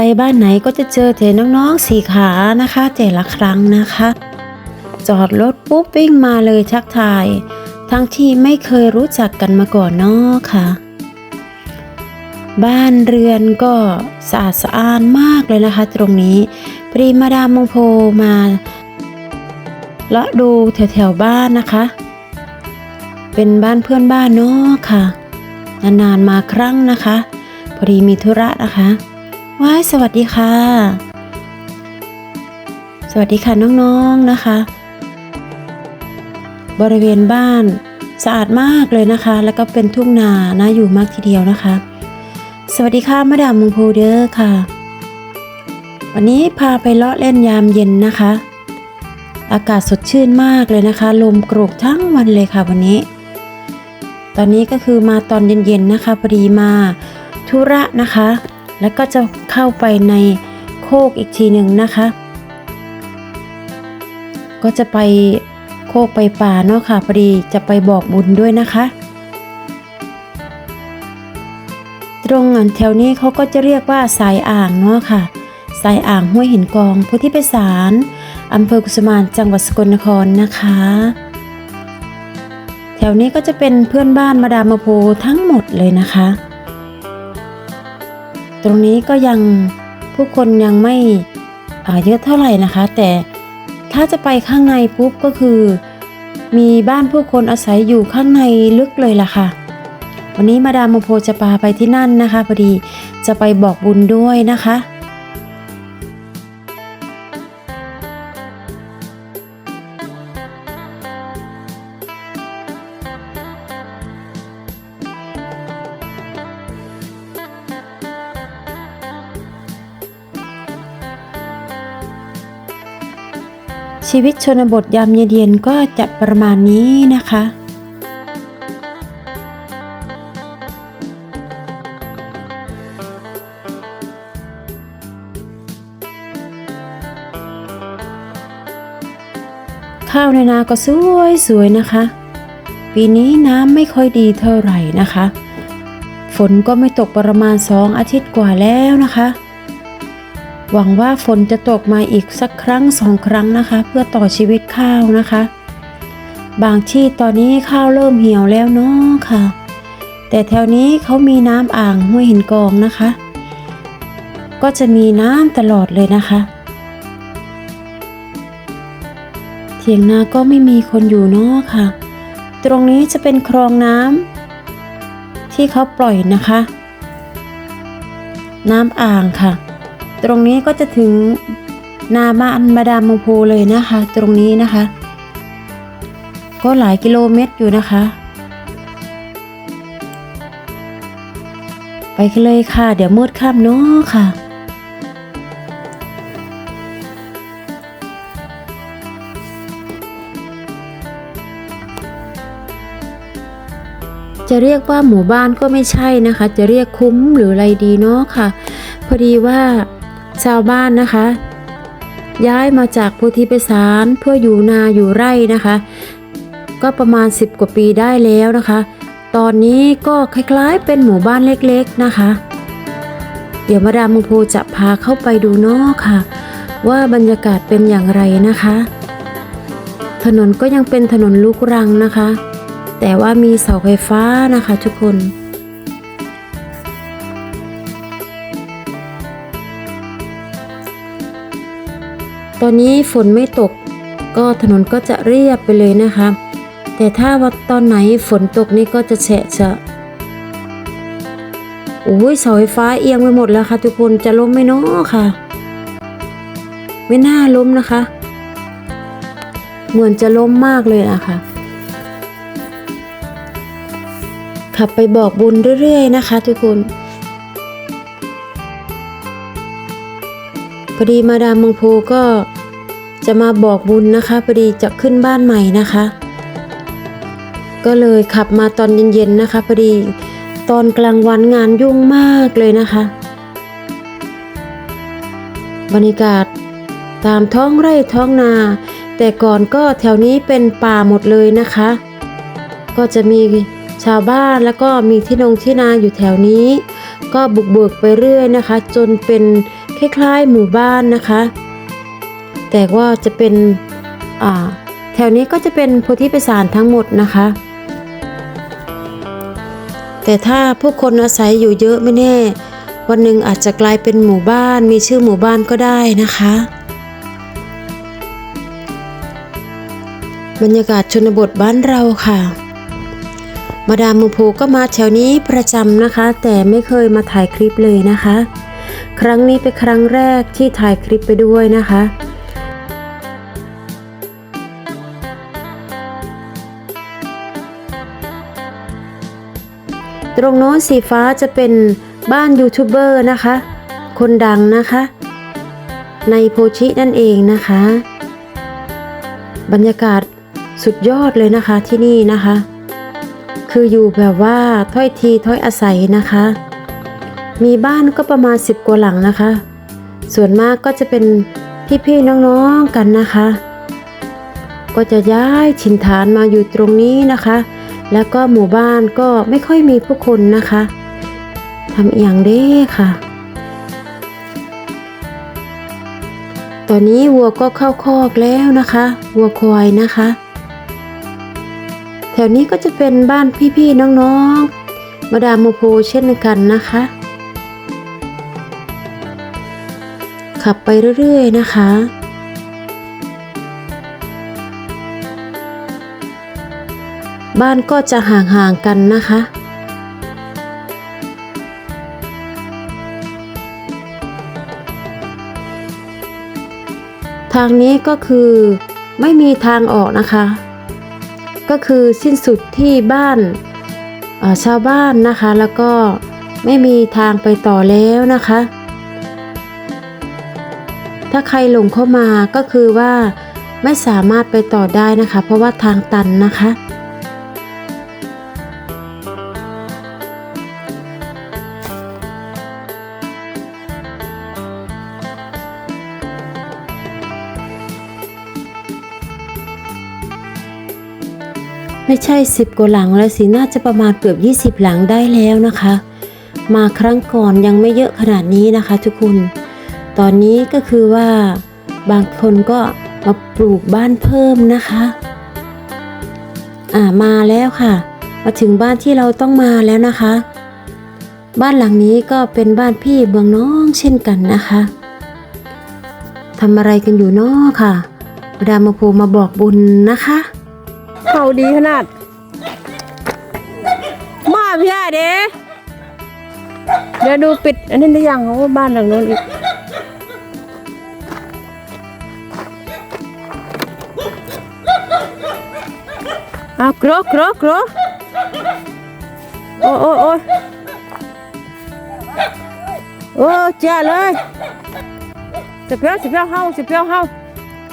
ไปบ้านไหนก็จะเจอแต่น้องๆสีขานะคะแต่ละครั้งนะคะ จอดรถปุ๊บวิ่งมาเลยทักทาย ทั้งที่ไม่เคยรู้จักกันมาก่อนเนาะค่ะ บ้านเรือนก็สะอาดสะอ้านมากเลยนะคะ ตรงนี้ปรีมาดามมงโพมาละดูแถวๆบ้านนะคะ เป็นบ้านเพื่อนบ้านเนาะค่ะ นานๆมาครั้งนะคะ พอดีมีธุระนะคะ ว้ายสวัสดีค่ะ สวัสดีค่ะน้องๆนะคะ บริเวณบ้านสะอาดมากเลยนะคะ แล้วก็เป็นทุ่งนาน่าอยู่มากทีเดียวนะคะ สวัสดีค่ะมาดามมุงโพเดอร์ค่ะ วันนี้พาไปเลาะเล่นยามเย็นนะคะ อากาศสดชื่นมากเลยนะคะ ลมโกรกทั้งวันเลยค่ะวันนี้ ตอนนี้ก็คือมาตอนเย็นๆนะคะพอดีมาธุระนะคะ แล้วก็จะเข้าไปในโคกอีกทีหนึ่งนะคะ ก็จะไปโคกไปป่าเนาะค่ะพอดีจะไปบอกบุญด้วยนะคะ ตรงแถวนี้เขาก็จะเรียกว่าสายอ่างเนาะค่ะ สายอ่างห้วยหินกองพุทธิไปสารอำเภอกุสมานจังหวัดสกลนครนะคะ แถวนี้ก็จะเป็นเพื่อนบ้านมาดามาโพทั้งหมดเลยนะคะ รงนี้ก็ยังผู้คนยังไม่อ่าเยอะเท่าไหร่นะคะ แต่ถ้าจะไปข้างในปุ๊บก็คือ มีบ้านผู้คนอาศัยอยู่ข้างในลึกเลยล่ะค่ะ วันนี้มาดามโมโพจะพาไปที่นั่นนะคะพอดีจะไปบอกบุญด้วยนะคะ ชีวิตชนบทยามเย็นก็จะประมาณนี้นะคะ ข้าวในนาก็สวยสวยนะคะ ปีนี้น้ำไม่ค่อยดีเท่าไหร่นะคะ ฝนก็ไม่ตกประมาณสองอาทิตย์กว่าแล้วนะคะ หวังว่าฝนจะตกมาอีกสักครั้งสองครั้งนะคะ เพื่อต่อชีวิตข้าวนะคะ บางที่ตอนนี้ข้าวเริ่มเหี่ยวแล้วเนาะค่ะ แต่แถวนี้เขามีน้ำอ่างห้วยหินกองนะคะ ก็จะมีน้ำตลอดเลยนะคะเถียงนาก็ไม่มีคนอยู่เนาะค่ะ ตรงนี้จะเป็นคลองน้ำที่เขาปล่อยนะคะ น้ำอ่างค่ะ ตรงนี้ก็จะถึงนาบ้านมาดามมงพูเลยนะคะ ตรงนี้นะคะ ก็หลายกิโลเมตรอยู่นะคะ ไปกันเลยค่ะ เดี๋ยวมืดค่ำเนาะค่ะจะเรียกว่าหมู่บ้านก็ไม่ใช่นะคะ จะเรียกคุ้มหรืออะไรดีเนาะค่ะ พอดีว่า ชาวบ้านนะคะ ย้ายมาจากโพธิไปสารเพื่ออยู่นาอยู่ไร่นะคะ ก็ประมาณ 10 กว่าปีได้แล้วนะคะ ตอนนี้ก็คล้ายๆเป็นหมู่บ้านเล็กๆนะคะ เดี๋ยวมาดามมุงโพจะพาเข้าไปดูเนาะค่ะ ว่าบรรยากาศเป็นอย่างไรนะคะ ถนนก็ยังเป็นถนนลูกรังนะคะ แต่ว่ามีเสาไฟฟ้านะคะทุกคน ตอนนี้ฝนไม่ตก ก็ถนนก็จะเรียบไปเลยนะคะ แต่ถ้าว่าตอนไหนฝนตกนี่ก็จะแฉะจะโอ้ยเสาไฟฟ้าเอียงไปหมดแล้วค่ะ ทุกคนจะล้มไหมเนาะค่ะ ไม่น่าล้มนะคะ เหมือนจะล้มมากเลยนะคะขับไปบอกบุญเรื่อยๆนะคะ ทุกคน พอดีมาดามมงพูก็จะมาบอกบุญนะคะพอดีจะขึ้นบ้านใหม่นะคะ ก็เลยขับมาตอนเย็นๆนะคะพอดีตอนกลางวันงานยุ่งมากเลยนะคะ บรรยากาศตามท้องไร่ท้องนา แต่ก่อนก็แถวนี้เป็นป่าหมดเลยนะคะ ก็จะมีชาวบ้านแล้วก็มีที่นงที่นาอยู่แถวนี้ ก็บุกเบิกไปเรื่อยนะคะ จนเป็น คล้ายๆ หมู่บ้านนะคะ แต่ว่าจะเป็นอ่าแถวนี้ก็จะเป็นโพธิประสานทั้งหมดนะคะ แต่ถ้าผู้คนอาศัยอยู่เยอะไม่แน่ วันหนึ่งอาจจะกลายเป็นหมู่บ้านมีชื่อหมู่บ้านก็ได้นะคะ บรรยากาศชนบทบ้านเราค่ะมาดามมูโพก็มาแถวนี้ประจำนะคะ แต่ไม่เคยมาถ่ายคลิปเลยนะคะ ครั้งนี้เป็นครั้งแรกที่ถ่ายคลิปไปด้วยนะคะ ตรงโน้นสีฟ้าจะเป็นบ้านยูทูบเบอร์นะคะ คนดังนะคะ ในโพชินั่นเองนะคะ บรรยากาศสุดยอดเลยนะคะที่นี่นะคะ คืออยู่แบบว่าถ้อยทีถ้อยอาศัยนะคะ มีบ้านก็ประมาณ 10 กว่าหลังนะคะ ส่วนมากก็จะเป็นพี่ๆน้องๆกันนะคะ ก็จะย้ายถิ่นฐานมาอยู่ตรงนี้นะคะ แล้วก็หมู่บ้านก็ไม่ค่อยมีผู้คนนะคะทำอย่างเด้ค่ะ ตอนนี้วัวก็เข้าคอกแล้วนะคะ วัวควายนะคะ แถวนี้ก็จะเป็นบ้านพี่ๆน้องๆมาดามโมโพเช่นกันนะคะ ขับไปเรื่อยๆนะคะ บ้านก็จะห่างๆกันนะคะ ทางนี้ก็คือไม่มีทางออกนะคะ ก็คือสิ้นสุดที่บ้านชาวบ้านนะคะแล้วก็ไม่มีทางไปต่อแล้วนะคะ ถ้าใครหลงเข้ามาก็คือว่าไม่สามารถไปต่อได้นะคะ เพราะว่าทางตันนะคะ ไม่ใช่สิบกว่าหลังแล้วสิน่าจะประมาณเกือบ 20 หลังได้แล้วนะคะ มาครั้งก่อนยังไม่เยอะขนาดนี้นะคะทุกคน ตอนนี้ก็คือว่าบางคนก็มาปลูกบ้านเพิ่มนะคะ อ่ามาแล้วค่ะ มาถึงบ้านที่เราต้องมาแล้วนะคะ บ้านหลังนี้ก็เป็นบ้านพี่เบืองน้องเช่นกันนะคะทำอะไรกันอยู่นาะค่ะดามาโพมาบอกบุญนะคะเขาดีขนาด มาพี่อาเด้เดี๋ยวดูปิด อันนี้ได้ยังของบ้านหลังโน้นอีก เอากรอกรอกกรอโอ้โอ้โอ้โอ้จ้าเลยสิบเพียวสิบเพียวเฮาสิบเพียวเฮา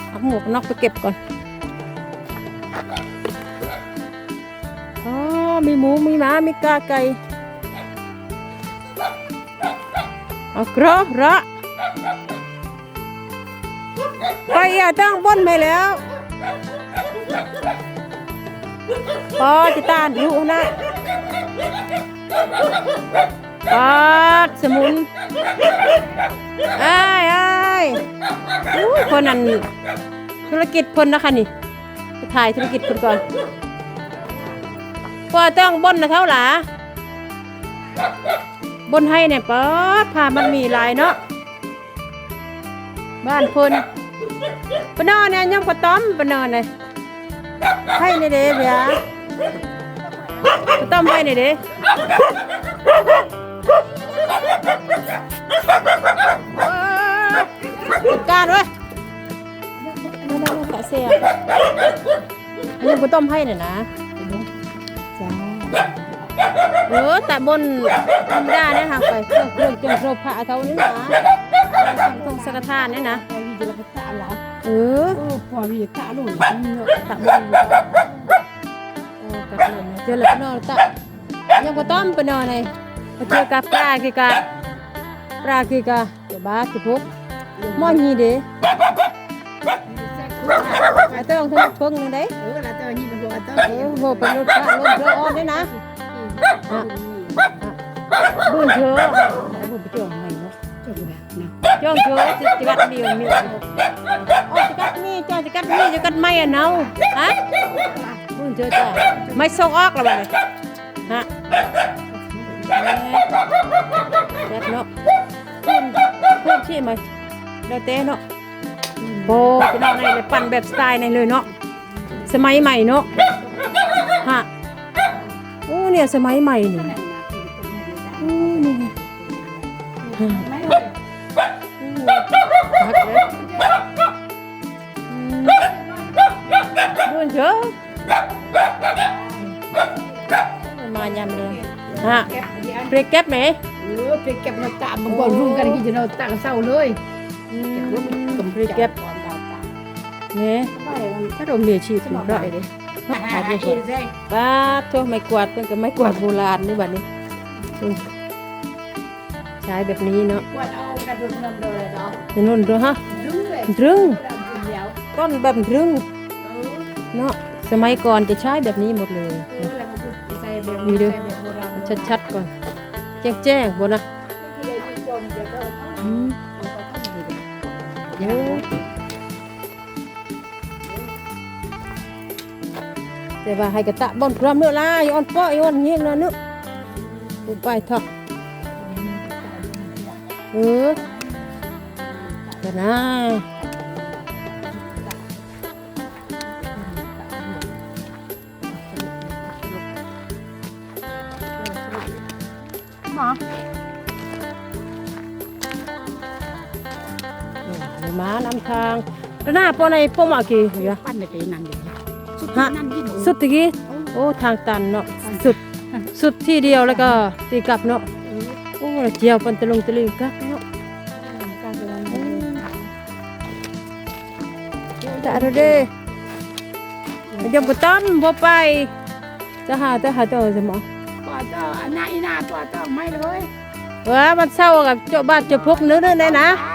เอาหมวกนอกไปเก็บก่อนอ๋อมีหมูมีหมามีกาไก่เอากรอระไปอะตั้งบนไปแล้ว พอจะตานอยู่นะปาดสมุนไอ้ไอ้ายอู้คนนั้นธุรกิจพนนะคะนี่ถ่ายธุรกิจคนก่อนพอต้องบนนะเท่าหลาบนให้เนี่ยป๊อดพามันมีลายเนาะบ้านพนปนอนเนี่ยย่อมกระต้อมปนอนเลยให้ในเด้เบียกระ ต้มให้ในเด้จัดการเว้ยไม่ได้ขาเสียย่อมกระต้มให้เนี่ยนะจ้าเออแต่บนธรรมดาเนี่ยค่ะไปเครื่องเครื่องเกี่ยวกับพระเท่านี้นะตรงสังฆทานเนี่ยนะ Poi vi la tala. เออ Oh, poi vi tala un ตะบน ตะบนเจอแล้วก็นอนตะยังก็ต้อมไปนอนเลยมาเจอกับปลากีกาปลากีกาเดี๋ยวบ้าสิพุกมอนีเด้อ้เต้งทั้งเพิ่งนึงเด้ Oh, la tala ni per la เออโหเป็นรถพระรถเรืออ่อนด้วยนะ tala. บื้นเถอะ Ma non più mai, no? จบแล้วนะจ้องเจอจะจะกัดมีมีโอ้จะกัดมีจ้องจะกัดมีจะกัดไม่อะเนาะฮะ มึงเจอจ้ะไม่ส่งออกล้วบัดนี้ฮะแซ่บเนาะพิ่มเพิ่มที่ไหมเดี๋ยวเต้เนาะโบพี่น้องในเลยปั่นแบบสไตล์ในเลยเนาะสมัยใหม่เนาะฮะโอ้เนี่ยสมัยใหม่นี่โอ้นี่ไงฮะม่เลยพักเลยบุญเถอ มายำเลยฮะเก็บเดี๋ยวเปรียกแก๊บไหมเออไปเก็บมาตามมาก่อนรุ่งกันที่จะนอนตากเศร้าเลยเปรียกแก๊บเนี่ยถ้าเรามีอาชีพถูกได้เลยหาเงินก่อนป้าทั่วไม่กวาดเป็นกับไม่กวาดโบราณนี่บัดนี้อืมใช้แบบนี้เนาะว่าเอากระดุมนำเลยเนาะจะนุ่นด้วยฮะดึงเลยดึงเดี๋ยวก้อนแบบรึงเนาะ สมัยก่อนจะใช้แบบนี้หมดเลยเออแล้วก็ใส่แบบมีด้วยใส่แบบโบราณชัดๆก่อน แจ้งแจ้งๆบนนะที่ได้ยินจมเดี๋ยวก็อืมเดี๋ยวแต่ว่าให้กระตะบอนพร้อมเนื้อลายอ่อนป้อยอ่อนเงี้ยงนะเนื้อลงไปทอกเออเดี๋ยวนะ ปตีนั่นเดี๋ยวสุดฮะนั่นที่หนูสุดตะกี้โอ้ทางตันเนาะสุดสุดที่เดียวแล้วก็ตีกลับเนาะโอ้เจียวปันตะลงตะลิงกักเนาะจะเอาเด้ยังบ่ต้อมบ่ไปจะหาจะหาตัวสมอปอต่ออันไหนหน้าปอต่อไม่เลยว่ามันเศร้ากับเจ้าบ้านเจ้าพกนึกนึกได้นะใช่คนตา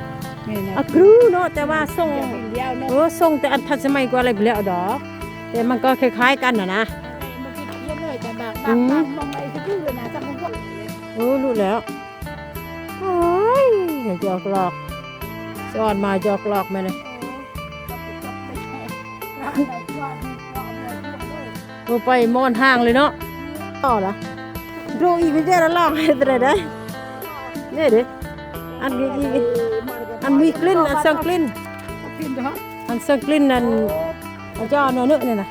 ออจับตะสังเออดูนะเอ้าเอาโซ่ๆหูยบุญเด้อเฮ้ยเสือกลับเนื้อได้เพลงอย่างไงหูยแล้วกลับเนื้อมันพี่จ้าเฮ้ยโอ้ยามเย็นเด้อมาเชื่อให้แซงคลิปเตือนๆเลยไปให้เอาไปติดแล้วนี่นะอะครูเนาะแต่ว่าส่งเดียวเนาะเออส่งแต่อันทันสมัยกว่าอะไรไปแล้วดอก แต่มันก็คล้ายๆกันน่ะนะมันคิดเยอะเลยแต่บางบางบางมองไปที่อื่นนะจังพวกโอ้รู้แล้วโอ้ยอย่าจอกหลอกสอนมาจอกหลอกมาเลยโอ้ไปมอนห้างเลยเนาะต่อละดูอีกไม่ใช่ละลองให้ตัวได้เนี่ยเด้อันนี้อีก อันมีกลิ่นอันสังกลิ่นกินเถอะอันสังกลิ่นนั่นเอาเจ้าเนื้อเนื้อเนี่ยนะ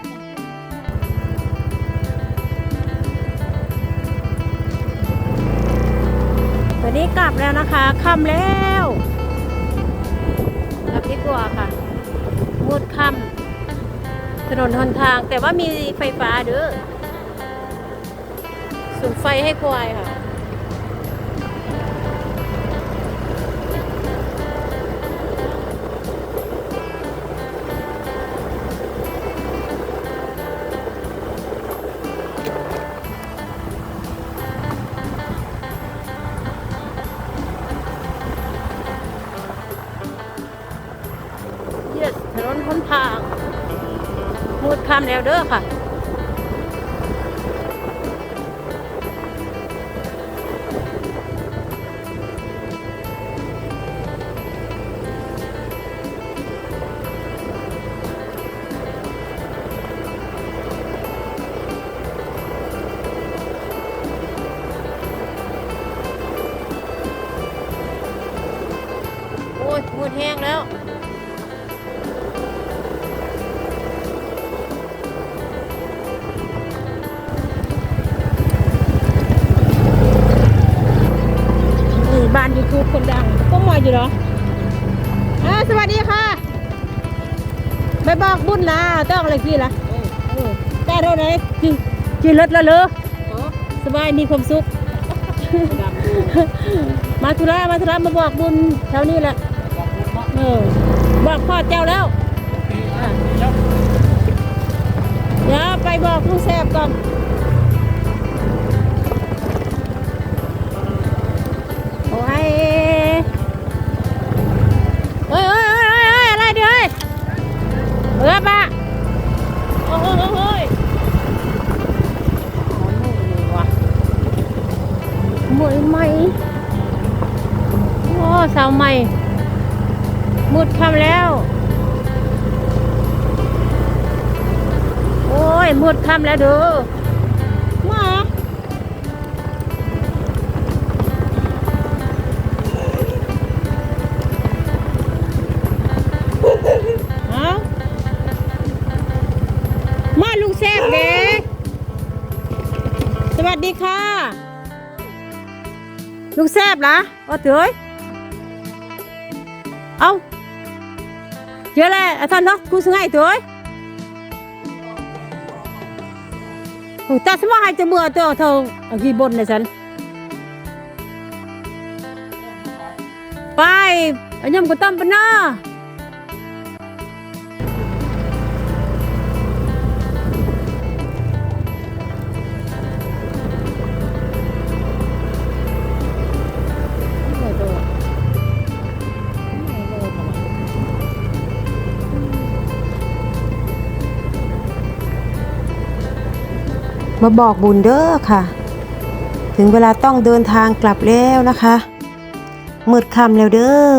ตอนนี้กลับแล้วนะคะค่ำแล้วกลับดีกว่าค่ะมืดค่ำถนนหนทางแต่ว่ามีไฟฟ้าเด้อสูงไฟให้ควายค่ะ แล้วเด้อค่ะ โอ้ยมืดแห้งแล้ว อยู่เหรออ่าสวัสดีค่ะไปบอกบุญนะต้องอะไรกี่ล่ะเออแต่เราไหนกี่กี่รถแล้วเหรอสบายมีความสุข มาธุระมาธุระมาบอกบุญแถวนี้แหละเออบอกพ่อเจ้าแล้วอะเดี๋ยวเดี๋ยวไปบอกลุงแซบก่อน เออปะโอ้โหโอ้โหหมวยไหมโอ้สาวใหม่มุดคำแล้ว โอ้ยมุดคำแล้วเด้อ ลุงแซบเหรอว่าเถอยเอาเจอแล้วอะท่านเนาะกูสงไงเถอยโอ้ยตาสมาให้จะเบื่อเตัวเท่าเอากี่บนเลยฉันไปอันยมก็ต้มปะเนาะ มาบอกบุญเด้อค่ะ ถึงเวลาต้องเดินทางกลับแล้วนะคะมืดค่ำแล้วเด้อ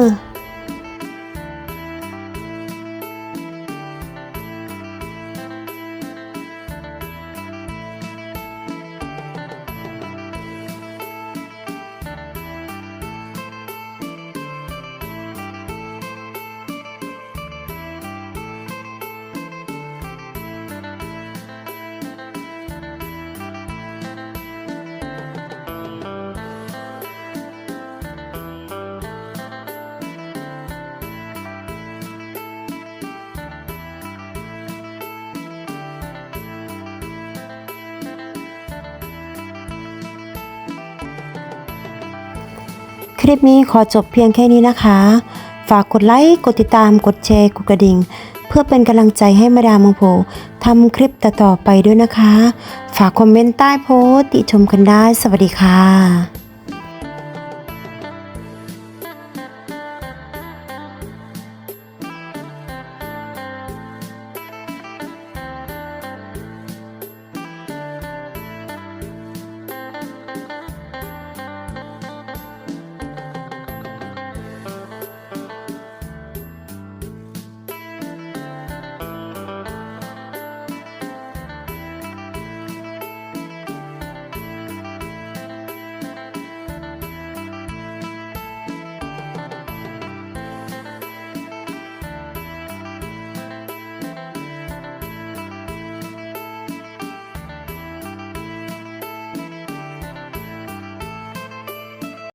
คลิปนี้ขอจบเพียงแค่นี้นะคะ ฝากกดไลค์ กดติดตาม กดแชร์ กดกระดิ่ง เพื่อเป็นกำลังใจให้มาดามงโผทำคลิปต่อๆไปด้วยนะคะ ฝากคอมเมนต์ใต้โพสติชมกันได้ สวัสดีค่ะ